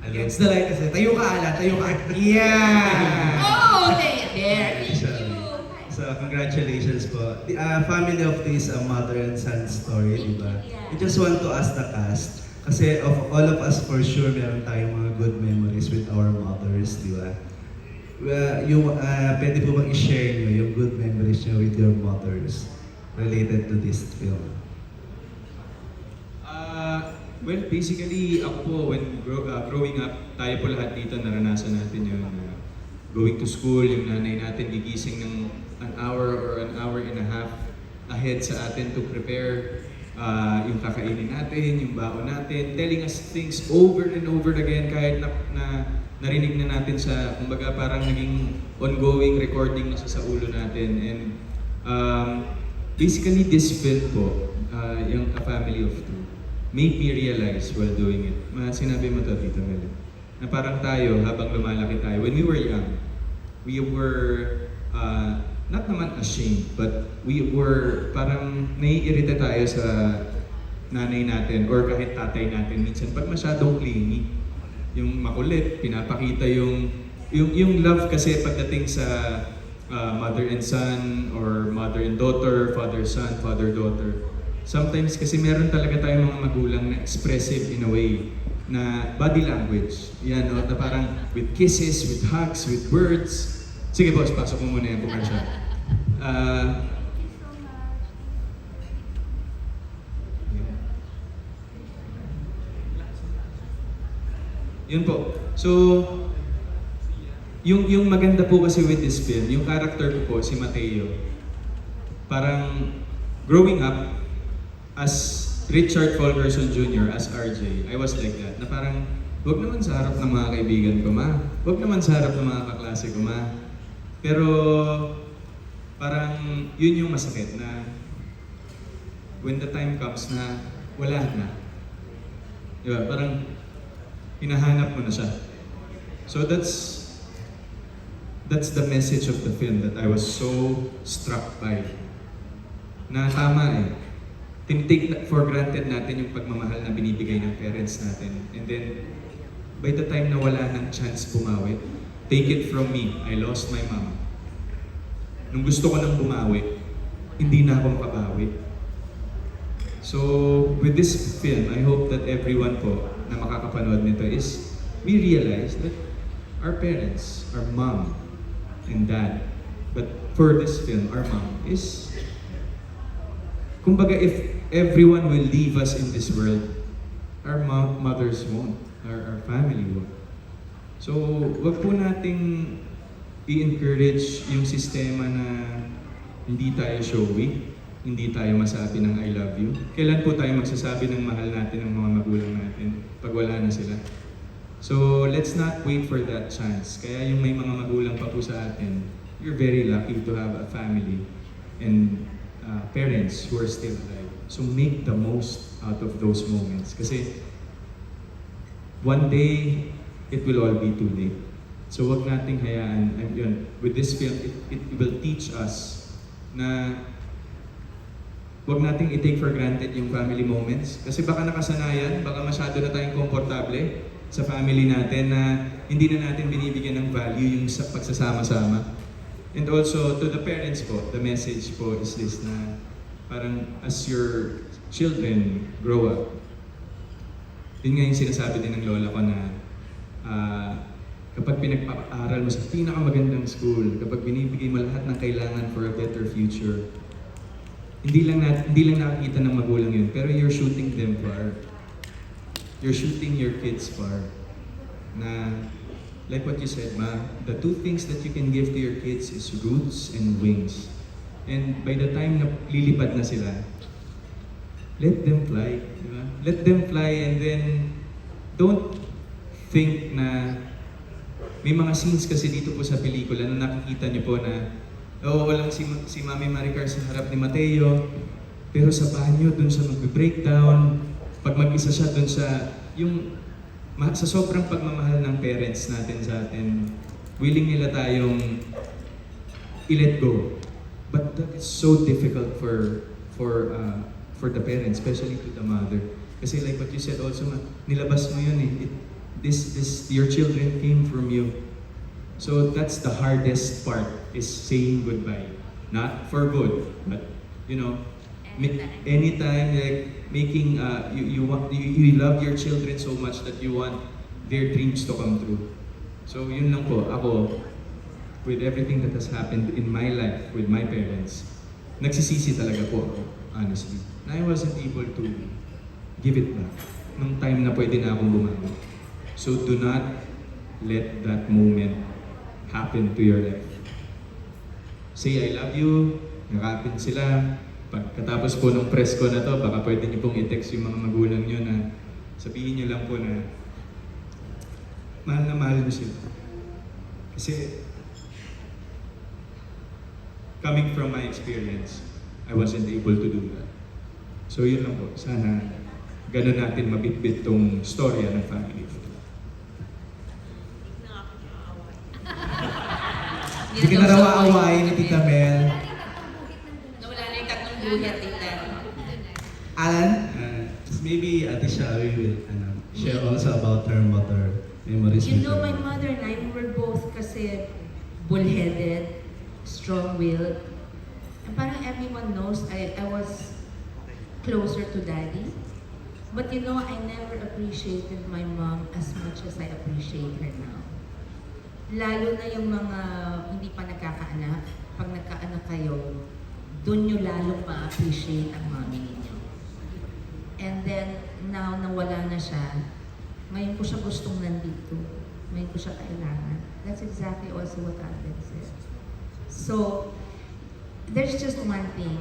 Against the light kasi. Tayo ka, Ala. Tayo ka. Yeah! Oh, okay. There. Thank So, you. so congratulations po. The uh, family of this uh, mother and son story, di ba? We just want to ask the cast. Kasi of all of us for sure, meron tayong mga good memories with our mothers, di ba? Well, yung, uh, pwede po bang i-share nyo yung good memories nyo with your mothers related to this film? Well, basically, ako po, when grow, ah, growing up, tayo po lahat dito naranasan natin yung ah, going to school, yung nanay natin gigising ng an hour or an hour and a half ahead sa atin to prepare ah, yung kakainin natin, yung baon natin, telling us things over and over again kahit na, na narinig na natin sa, kumbaga parang naging ongoing recording na siya sa ulo natin. And um, basically this film po, ah, yung A Family of Two, made me realize while doing it. Ma, sinabi mo to, Tito Mel, na parang tayo, habang lumalaki tayo, when we were young, we were uh, not naman ashamed, but we were parang naiirita tayo sa nanay natin or kahit tatay natin minsan pag masyadong clingy. Yung makulit, pinapakita yung yung yung love kasi pagdating sa uh, mother and son or mother and daughter, father son, father daughter. Sometimes kasi meron talaga tayong mga magulang na expressive in a way na body language. Yan, no? na parang with kisses, with hugs, with words. Sige boss, pasok mo muna yung commercial. Ah, yun po. So, yung yung maganda po kasi with this film, yung character ko po, si Mateo, parang growing up as Richard Fulgerson Jr., as RJ, I was like that, na parang, wag naman sa harap ng mga kaibigan ko, ma. Wag naman sa harap ng mga kaklase ko, ma. Pero, parang, yun yung masakit na when the time comes na wala na. Diba? Parang, hinahanap mo na siya. So that's that's the message of the film that I was so struck by. Na tama eh. Tinitake for granted natin yung pagmamahal na binibigay ng parents natin. And then, by the time na wala ng chance bumawi, take it from me, I lost my mom. Nung gusto ko nang bumawi, hindi na ako makabawi. So, with this film, I hope that everyone po na makakapanood nito is we realize that our parents, our mom and dad, but for this film, our mom is, kumbaga if everyone will leave us in this world, our mo- mothers won't, our, our family won't. So, wag po nating i-encourage yung sistema na hindi tayo showy, hindi tayo masabi ng I love you. Kailan po tayo magsasabi ng mahal natin ng mga magulang natin pag wala na sila? So, let's not wait for that chance. Kaya yung may mga magulang pa po sa atin, you're very lucky to have a family and uh, parents who are still alive. So, make the most out of those moments. Kasi, one day, it will all be too late. So, wag nating hayaan, and yun, with this film, it, it will teach us na Huwag nating i-take for granted yung family moments. Kasi baka nakasanayan, baka masyado na tayong komportable sa family natin na hindi na natin binibigyan ng value yung sa pagsasama-sama. And also, to the parents po, the message po is this na parang as your children grow up, yun nga yung sinasabi din ng lola ko na ah, kapag pinagpapaaral mo sa pinakamagandang school, kapag binibigay mo lahat ng kailangan for a better future, hindi lang nat hindi lang nakikita ng magulang yun, pero you're shooting them far. You're shooting your kids far. Na, like what you said, ma, the two things that you can give to your kids is roots and wings. And by the time na lilipad na sila, let them fly. Di ba? Let them fly and then don't think na may mga scenes kasi dito po sa pelikula na nakikita niyo po na Oo, walang si, si Mami Maricar sa harap ni Mateo. Pero sa banyo, dun siya magbe-breakdown. Pag mag-isa siya, dun sa... Yung, sa sobrang pagmamahal ng parents natin sa atin, willing nila tayong i-let go. But that is so difficult for for uh, for the parents, especially to the mother. Kasi like what you said also, ma, nilabas mo yun eh. It, this this your children came from you. So that's the hardest part is saying goodbye. Not for good, but you know, ma- anytime like making uh, you you want you, you love your children so much that you want their dreams to come true. So yun lang po, ako with everything that has happened in my life with my parents, nagsisisi talaga po ako, honestly. Na I wasn't able to give it back nung time na pwede na akong bumangon. So do not let that moment happen to your life. Say I love you, nakapin sila. Pagkatapos po ng press ko na to, baka pwede niyo pong i-text yung mga magulang niyo na sabihin niyo lang po na mahal na mahal niyo sila. Kasi coming from my experience, I wasn't able to do that. So yun lang po, sana ganun natin mabitbit tong storya ng family. Hindi ka na raw aawain ni Tita Mel. Nawala na yung tatlong guhit, tita. Alan? Uh, maybe Ate Shawi will ano, share also about her mother memories You know, my mother and I we were both kasi bullheaded, strong-willed. And parang everyone knows I, I was closer to daddy. But you know, I never appreciated my mom as much as I appreciate her now. Lalo na yung mga hindi pa nagkakaanak, pag nagkaanak kayo, dun nyo lalong ma-appreciate ang mami ninyo. And then, now na wala na siya, ngayon ko siya gustong nandito. Ngayon ko siya kailangan. That's exactly also what Alden said. So, there's just one thing.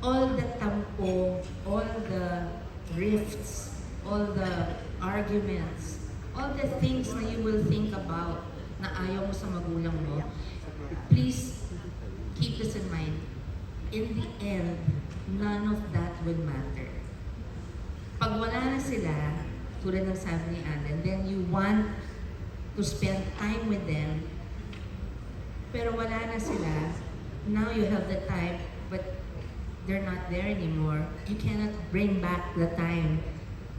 All the tampo, all the rifts, all the arguments, all the things na you will think about na ayaw mo sa magulang mo, please keep this in mind. In the end, none of that will matter. Pag wala na sila, tulad ng sabi ni Alan, then you want to spend time with them, pero wala na sila, now you have the time, but they're not there anymore. You cannot bring back the time.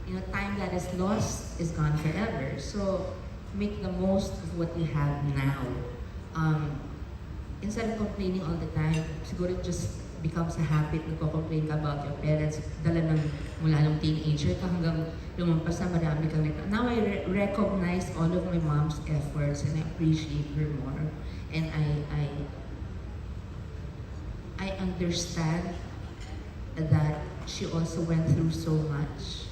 You know, time that is lost is gone forever. So, make the most of what you have now. Um, instead of complaining all the time, siguro just becomes a habit, nagko-complain ka about your parents, dala ng mula ng teenager ka hanggang lumampas na marami kang nag- Now I re- recognize all of my mom's efforts and I appreciate her more. And I, I, I understand that she also went through so much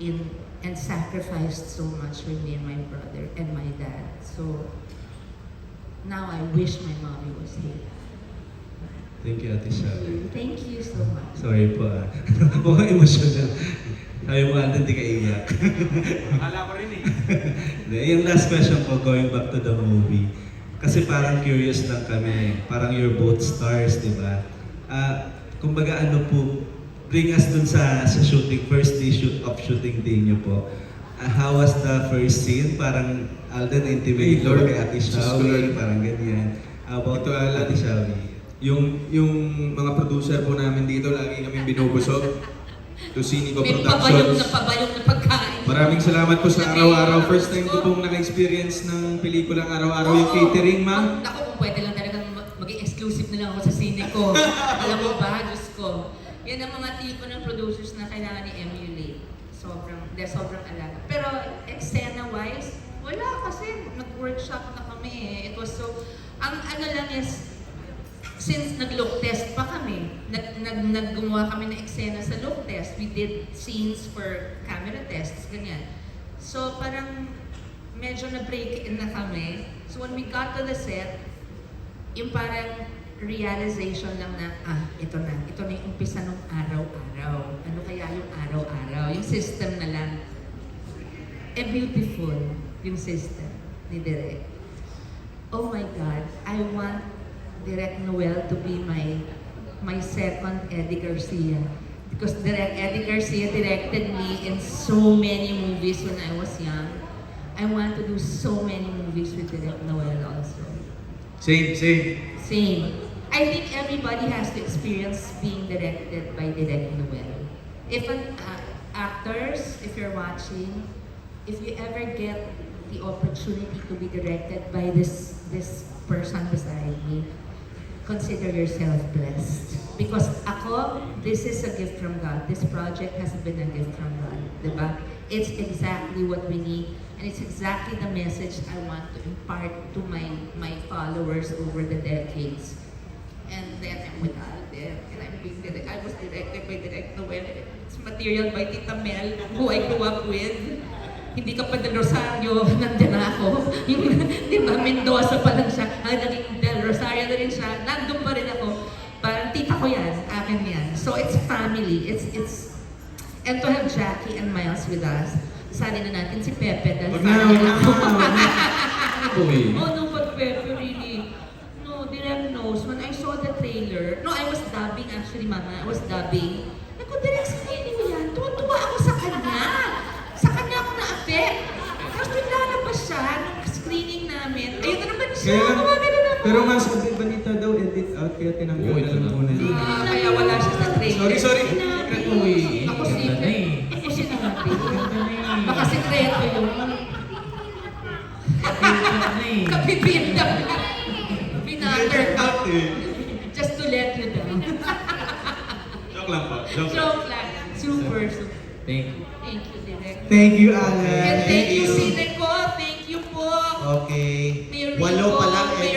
in and sacrificed so much for me and my brother and my dad. So now I wish my mommy was here. Thank you, Ate Shawi. Thank you so much. Sorry po ah. Mukhang emotional. Sabi mo, Alden, di ka iyak. Akala ko rin eh. Hindi, yung last question po, going back to the movie. Kasi parang curious lang kami. Parang you're both stars, di ba? Ah, kumbaga ano po, bring us dun sa, sa shooting, first day shoot of shooting day niyo po. Ah, how was the first scene? Parang Alden intimate Hey, Lord. kay Ate ko, Shawi, Lord. parang ganyan. How about Ito. Ate Shawi? Yung, yung mga producer po namin dito, lagi kami binubusog. Tusinico May pabayong na Productions. na pagkain. Maraming salamat po sa araw-araw. First time ko pong naka-experience ng pelikulang araw-araw yung Oo. catering, ma'am. Naku, kung pwede lang talagang mag- maging exclusive na lang ako sa sine ko. Alam mo ba, Diyos ko. Yan ang mga tipo ng producers na kailangan ni-emulate. Sobrang, de sobrang alaga. Pero eksena-wise, wala kasi nag-workshop na kami eh. It was so, ang ano lang is, since nag-look test pa kami, nag, nag, naggumawa kami ng eksena sa look test, we did scenes for camera tests, ganyan. So parang medyo na-break in na kami. So when we got to the set, yung parang realization lang na, ah, ito na, ito na yung umpisa ng araw-araw. Ano kaya yung araw-araw? Yung system na lang. Eh, beautiful yung system ni Direk. Oh my God, I want Direk Noel to be my my second Eddie Garcia. Because Direk Eddie Garcia directed me in so many movies when I was young. I want to do so many movies with Direk Noel also. Same, same. Same. I think everybody has to experience being directed by Direk Noel. If an uh, actors, if you're watching, if you ever get the opportunity to be directed by this this person beside me, consider yourself blessed. Because ako, this is a gift from God. This project has been a gift from God. Diba? It's exactly what we need. And it's exactly the message I want to impart to my, my followers over the decades. And then I'm with Alden, and I'm being direct, I was directed by Direct Noel. It's material by Tita Mel, who I grew up with. Hindi ka pa Del Rosario, nandyan na ako. Yung, di ba, Mendoza pa lang siya. Ay, naging Rosario na rin siya. Nandun pa rin ako. Parang tita ko yan, akin yan. So it's family. It's, it's, and to have Jackie and Miles with us, sali na natin si Pepe dahil Wag na, wag na. eh? Oh no, but Pepe really, no, Direk knows. When I saw the trailer, no, I was dubbing actually, Mama. I was dubbing. Naku, Direk, sinili mo yan. Tuwa-tuwa ako sa kanya. Sa kanya ako na-affect. Tapos naglalabas siya nung screening namin. Ayun na naman siya. Kaya pero mas balita daw, edit out, kaya tinanggal na lang na. muna. Ah, kaya wala siya sa trailer. Sorry, sorry. Sinabi. Ako secret. na eh. Ako sinabi. Ganda na eh. Baka sekreto yun. Ganda na eh. Kapipinda. Pinatter ka. Out eh. Just to let you down. Joke lang po. Joke lang. Joke lang. Super, super. Thank you. Thank you, Direk. Thank you, Alan. And thank you, Sineco. Thank you po. Okay. Walo pa lang, Paris.